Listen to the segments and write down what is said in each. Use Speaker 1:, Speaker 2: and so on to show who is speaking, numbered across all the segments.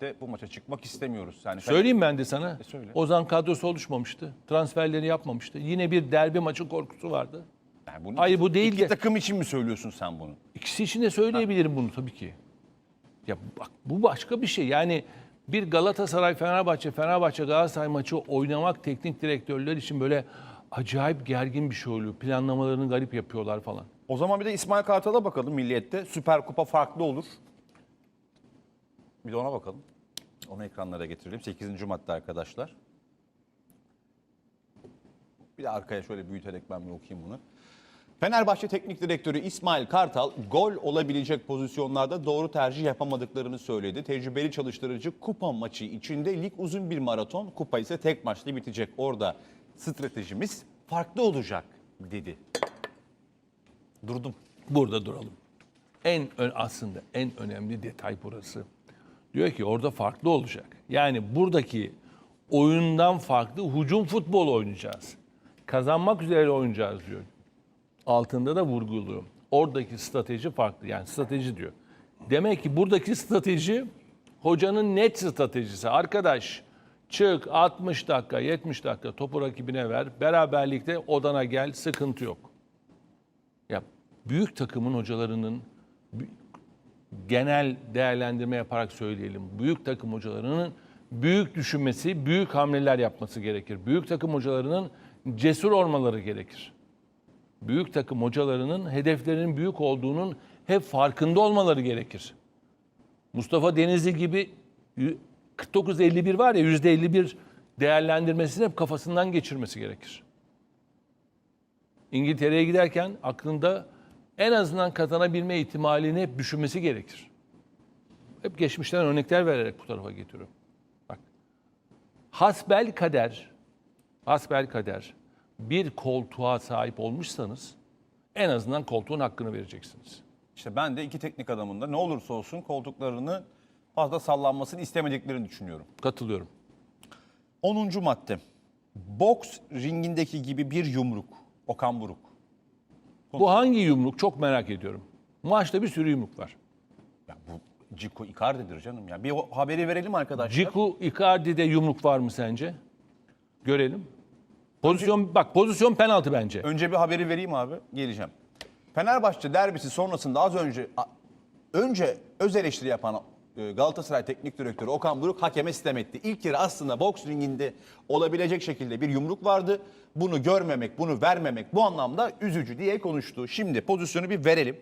Speaker 1: de bu maça çıkmak istemiyoruz. Yani
Speaker 2: Söyleyeyim ben de sana.
Speaker 1: E, söyle.
Speaker 2: Ozan kadrosu oluşmamıştı. Transferleri yapmamıştı. Yine bir derbi maçı korkusu vardı.
Speaker 1: Yani bunu
Speaker 2: Hayır, bu değil
Speaker 1: iki
Speaker 2: de-
Speaker 1: takım için mi söylüyorsun sen bunu?
Speaker 2: İkisi için de söyleyebilirim bunu tabii ki. Ya bak bu başka bir şey. Yani bir Galatasaray Fenerbahçe Fenerbahçe Galatasaray maçı oynamak teknik direktörler için böyle acayip gergin bir şey oluyor. Planlamalarını garip yapıyorlar falan.
Speaker 1: O zaman bir de İsmail Kartal'a bakalım Milliyet'te. Süper Kupa farklı olur. Bir de ona bakalım. Onu ekranlara getirelim. 8. madde arkadaşlar. Bir de arkaya şöyle büyüterek ben bir okuyayım bunu. Fenerbahçe Teknik Direktörü İsmail Kartal gol olabilecek pozisyonlarda doğru tercih yapamadıklarını söyledi. Tecrübeli çalıştırıcı kupa maçı içinde lig uzun bir maraton, kupa ise tek maçlı bitecek. Orada stratejimiz farklı olacak dedi. Durdum.
Speaker 2: Burada duralım. En ön, aslında en önemli detay burası. Diyor ki orada farklı olacak. Yani buradaki oyundan farklı hücum futbol oynayacağız. Kazanmak üzere oynayacağız diyor. Altında da vurguluyor. Oradaki strateji farklı. Yani strateji diyor. Demek ki buradaki strateji hocanın net stratejisi. Arkadaş çık 60 dakika 70 dakika topu rakibine ver. Beraberlikte odana gel sıkıntı yok. Ya büyük takımın hocalarının genel değerlendirme yaparak söyleyelim. Büyük takım hocalarının büyük düşünmesi, büyük hamleler yapması gerekir. Büyük takım hocalarının cesur olmaları gerekir. Büyük takım hocalarının hedeflerinin büyük olduğunun hep farkında olmaları gerekir. Mustafa Denizli gibi y- 49-51 var ya %51 değerlendirmesini hep kafasından geçirmesi gerekir. İngiltere'ye giderken aklında en azından kazanabilme ihtimalini hep düşünmesi gerekir. Hep geçmişten örnekler vererek bu tarafa getiriyorum. Bak. Hasbel kader, hasbel kader bir koltuğa sahip olmuşsanız en azından koltuğun hakkını vereceksiniz.
Speaker 1: İşte ben de iki teknik adamın da ne olursa olsun koltuklarını fazla sallanmasını istemediklerini düşünüyorum.
Speaker 2: Katılıyorum.
Speaker 1: 10. madde. Boks ringindeki gibi bir yumruk. Okan Buruk.
Speaker 2: Bu hangi yumruk çok merak ediyorum. Maçta bir sürü yumruk var.
Speaker 1: Ya bu Ciku Icardi'dir canım ya. Bir o haberi verelim arkadaşlar.
Speaker 2: Ciku Icardi'de yumruk var mı sence? Görelim. Pozisyon bak pozisyon penaltı bence.
Speaker 1: Önce bir haberi vereyim abi. Geleceğim. Fenerbahçe derbisi sonrasında az önce a- önce öz eleştiri yapan Galatasaray Teknik Direktörü Okan Buruk hakeme sitem etti. İlk yarı aslında boks ringinde olabilecek şekilde bir yumruk vardı. Bunu görmemek, bunu vermemek bu anlamda üzücü diye konuştu. Şimdi pozisyonu bir verelim.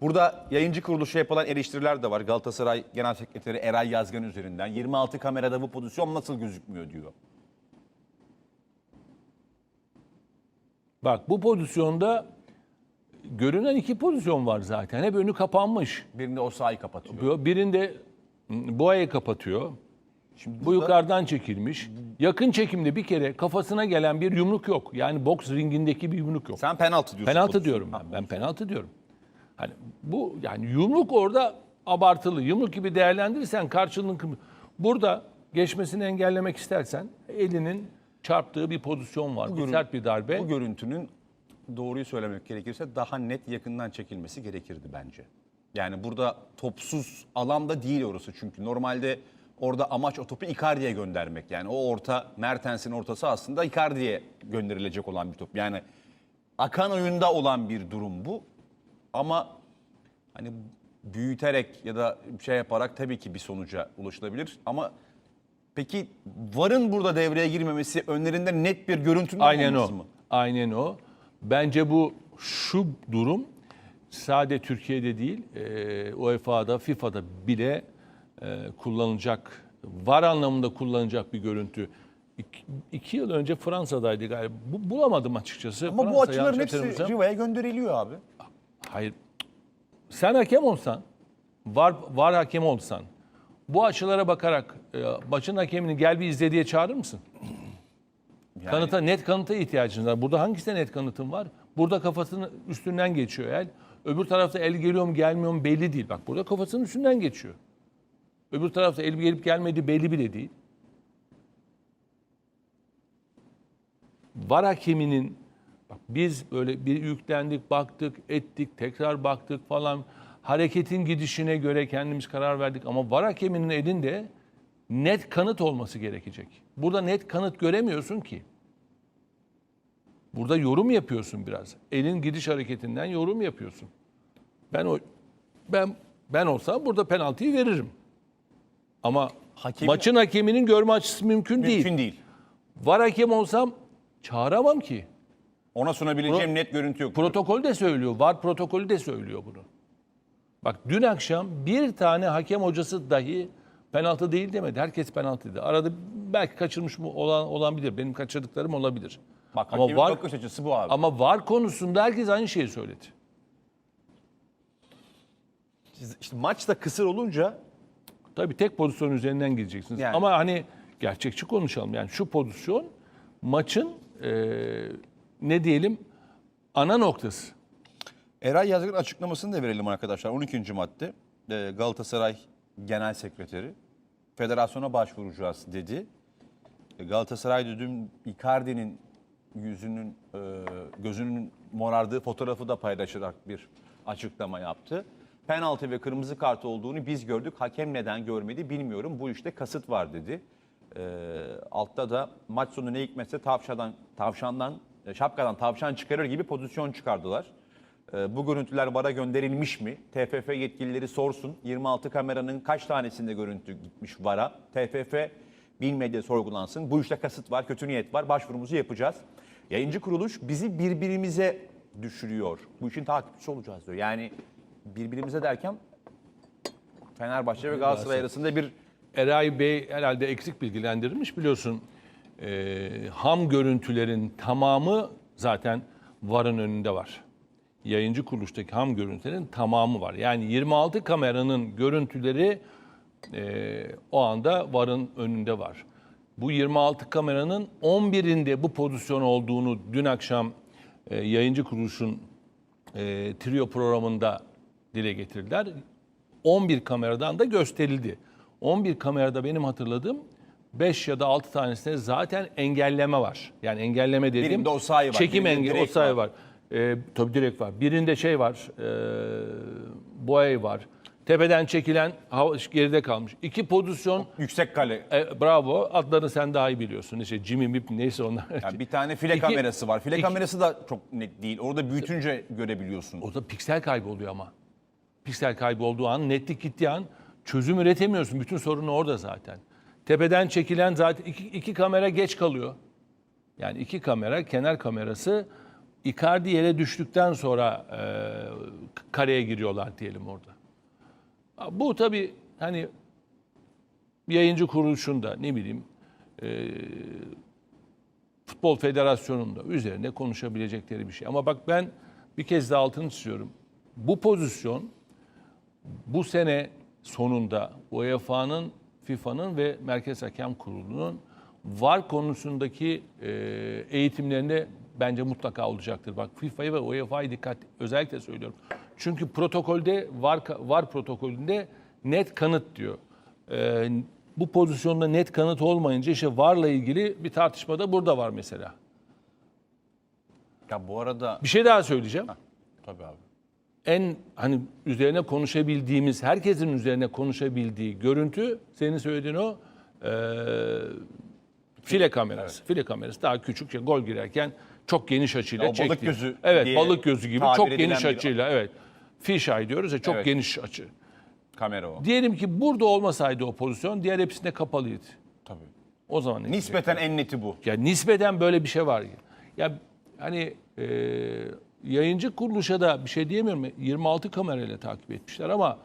Speaker 1: Burada yayıncı kuruluşa yapılan eleştiriler de var. Galatasaray Genel Sekreteri Eray Yazgan üzerinden. 26 kamerada bu pozisyon nasıl gözükmüyor diyor.
Speaker 2: Bak bu pozisyonda görünen iki pozisyon var zaten. Hep önü kapanmış.
Speaker 1: Birinde o sahayı kapatıyor.
Speaker 2: Birinde boğayı kapatıyor.
Speaker 1: Şimdi
Speaker 2: Bu
Speaker 1: burada-
Speaker 2: yukarıdan çekilmiş. Yakın çekimde bir kere kafasına gelen bir yumruk yok. Yani boks ringindeki bir yumruk yok.
Speaker 1: Sen penaltı diyorsun.
Speaker 2: Penaltı diyorum ben. Ben penaltı diyorum. Hani bu yani yumruk orada abartılı. Yumruk gibi değerlendirirsen karşılığını kım- burada geçmesini engellemek istersen elinin çarptığı bir pozisyon var. Bir
Speaker 1: görün-
Speaker 2: sert bir darbe.
Speaker 1: Bu görüntünün doğruyu söylemek gerekirse daha net yakından çekilmesi gerekirdi bence. Yani burada topsuz alanda değil orası çünkü normalde orada amaç o topu Icardi'ye göndermek. Yani o orta Mertens'in ortası aslında Icardi'ye gönderilecek olan bir top. Yani akan oyunda olan bir durum bu. Ama hani büyüterek ya da bir şey yaparak tabii ki bir sonuca ulaşılabilir. Ama peki VAR'ın burada devreye girmemesi önlerinde net bir görüntünün
Speaker 2: Aynen o.
Speaker 1: olmaması mı?
Speaker 2: Aynen o. Bence bu şu durum sade Türkiye'de değil, e, UEFA'da, FIFA'da bile e, kullanılacak, var anlamında kullanılacak bir görüntü. İki, iki yıl önce Fransa'daydı galiba. Bu, bulamadım açıkçası.
Speaker 1: Ama bu
Speaker 2: Fransa,
Speaker 1: açıların
Speaker 2: yanlış
Speaker 1: hepsi. Riva'ya gönderiliyor abi.
Speaker 2: Hayır. Sen hakem olsan, var, var hakem olsan, bu açılara bakarak e, maçın hakemini gel bir izle diye çağırır mısın?
Speaker 1: Yani
Speaker 2: Kanıta, net kanıta ihtiyacınız var. Burada hangisinde net kanıtın var? Burada kafasının üstünden geçiyor el. Öbür tarafta el geliyor mu gelmiyor mu belli değil. Bak burada kafasının üstünden geçiyor. Öbür tarafta el gelip gelmediği belli bile değil. Var hakeminin bak biz böyle bir yüklendik, baktık, ettik, tekrar baktık falan. Hareketin gidişine göre kendimiz karar verdik ama var hakeminin elinde net kanıt olması gerekecek. Burada net kanıt göremiyorsun ki. Burada yorum yapıyorsun biraz. Elin gidiş hareketinden yorum yapıyorsun. Ben o ben ben olsam burada penaltıyı veririm. Ama
Speaker 1: Hakemin-
Speaker 2: maçın hakeminin görme açısı mümkün, değil.
Speaker 1: Mümkün değil.
Speaker 2: Var hakem olsam çağıramam ki.
Speaker 1: Ona sunabileceğim
Speaker 2: Pro-
Speaker 1: net görüntü yok.
Speaker 2: Protokol de söylüyor, var protokolü de söylüyor bunu. Bak dün akşam bir tane hakem hocası dahi penaltı değil demedi. Herkes penaltı dedi. Arada belki kaçırmış mı olan olabilir. Benim kaçırdıklarım olabilir.
Speaker 1: Bak
Speaker 2: ama
Speaker 1: hakemin
Speaker 2: var
Speaker 1: bakış açısı bu abi.
Speaker 2: ama var konusunda herkes aynı şeyi söyledi.
Speaker 1: İşte maç da kısır olunca
Speaker 2: Tabii tek pozisyon üzerinden gideceksiniz.
Speaker 1: Yani.
Speaker 2: Ama hani gerçekçi konuşalım. Yani şu pozisyon maçın eee, ne diyelim ana noktası.
Speaker 1: Eray Yazgın açıklamasını da verelim arkadaşlar. 12. madde Ee, Galatasaray Genel Sekreteri federasyona başvuracağız dedi. Ee, Galatasaray dün Icardi'nin yüzünün e, gözünün morardığı fotoğrafı da paylaşarak bir açıklama yaptı. Penaltı ve kırmızı kart olduğunu biz gördük. Hakem neden görmedi bilmiyorum. Bu işte kasıt var dedi. Ee, altta da maç sonu ne hikmetse tavşandan, tavşandan, e, şapkadan tavşan çıkarır gibi pozisyon çıkardılar. Ee, Bu görüntüler VAR'a gönderilmiş mi? TFF yetkilileri sorsun. 26 kameranın kaç tanesinde görüntü gitmiş VAR'a? TFF bilmediği sorgulansın. Bu işte kasıt var, kötü niyet var. Başvurumuzu yapacağız. Yayıncı kuruluş bizi birbirimize düşürüyor. Bu işin takipçisi olacağız diyor. Yani birbirimize derken Fenerbahçe ve Galatasaray arasında bir
Speaker 2: Eray Bey herhalde eksik bilgilendirilmiş biliyorsun. e, ham görüntülerin tamamı zaten VAR'ın önünde var. Yayıncı kuruluştaki ham görüntülerin tamamı var. Yani 26 kameranın görüntüleri e, o anda VAR'ın önünde var. Bu 26 kameranın 11'inde bu pozisyon olduğunu dün akşam e, yayıncı kuruluşun e, trio programında dile getirdiler. 11 kameradan da gösterildi. 11 kamerada benim hatırladığım 5 ya da 6 tanesinde zaten engelleme var. Yani engelleme dediğim
Speaker 1: Birinde Osayi var,
Speaker 2: çekim
Speaker 1: birinde
Speaker 2: engel
Speaker 1: direkt
Speaker 2: Osayi
Speaker 1: var.
Speaker 2: var. Ee, tabii direkt var. Birinde şey var. E, Boey var. Tepeden çekilen hava- geride kalmış. İki pozisyon
Speaker 1: yüksek kale.
Speaker 2: e, bravo. Adlarını sen daha iyi biliyorsun. İşte Jimmy Mip neyse onlar.
Speaker 1: Yani bir tane file
Speaker 2: İki-
Speaker 1: kamerası var. File
Speaker 2: iki-
Speaker 1: kamerası da çok net değil. Orada büyütünce görebiliyorsun.
Speaker 2: O da piksel kaybı oluyor ama. Piksel kaybı olduğu an, netlik gittiği an çözüm üretemiyorsun. Bütün sorun orada zaten. Tepeden çekilen zaten iki, iki kamera geç kalıyor. Yani iki kamera, kenar kamerası Icardi yere düştükten sonra e, kareye giriyorlar diyelim orada. Bu tabii hani yayıncı kuruluşunda ne bileyim e, Futbol Federasyonu'nda üzerine konuşabilecekleri bir şey. Ama bak ben bir kez daha altını çiziyorum. Bu pozisyon bu sene sonunda UEFA'nın, FIFA'nın ve Merkez Hakem Kurulu'nun VAR konusundaki e, eğitimlerinde bence mutlaka olacaktır. Bak FIFA'yı ve UEFA'yı dikkat özellikle söylüyorum. Çünkü protokolde VAR, VAR protokolünde net kanıt diyor. E, bu pozisyonda net kanıt olmayınca işte VAR'la ilgili bir tartışma da burada var mesela.
Speaker 1: Ya bu arada
Speaker 2: Bir şey daha söyleyeceğim.
Speaker 1: tabii abi.
Speaker 2: en hani üzerine konuşabildiğimiz, herkesin üzerine konuşabildiği görüntü senin söylediğin o e, file kamerası. File kamerası daha küçük, şey, gol girerken çok geniş açıyla
Speaker 1: Ya o balık
Speaker 2: çekti.
Speaker 1: gözü
Speaker 2: Evet,
Speaker 1: diye
Speaker 2: balık gözü gibi çok geniş
Speaker 1: bir-
Speaker 2: açıyla evet. Fisheye diyoruz ya çok
Speaker 1: Evet.
Speaker 2: geniş açı.
Speaker 1: Kamera o.
Speaker 2: Diyelim ki burada olmasaydı o pozisyon diğer hepsinde kapalıydı.
Speaker 1: Tabii.
Speaker 2: O zaman ne
Speaker 1: Nispeten en neti bu.
Speaker 2: ya nispeten böyle bir şey var. Ya hani e, yayıncı kuruluşa da bir şey diyemiyorum. 26 kamerayla takip etmişler ama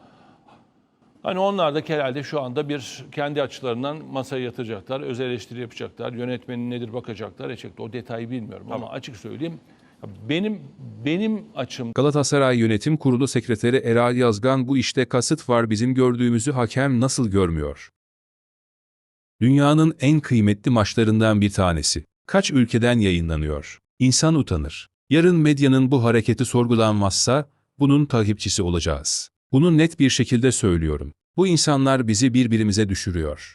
Speaker 2: hani onlar da herhalde şu anda bir kendi açılarından masaya yatıracaklar, öz eleştiri yapacaklar, yönetmenin nedir bakacaklar, edecekler. O detayı bilmiyorum ama açık söyleyeyim. Benim benim açım
Speaker 3: Galatasaray Yönetim Kurulu Sekreteri Eray Yazgan bu işte kasıt var bizim gördüğümüzü hakem nasıl görmüyor? Dünyanın en kıymetli maçlarından bir tanesi. Kaç ülkeden yayınlanıyor? İnsan utanır. Yarın medyanın bu hareketi sorgulanmazsa bunun takipçisi olacağız. Bunu net bir şekilde söylüyorum. Bu insanlar bizi birbirimize düşürüyor.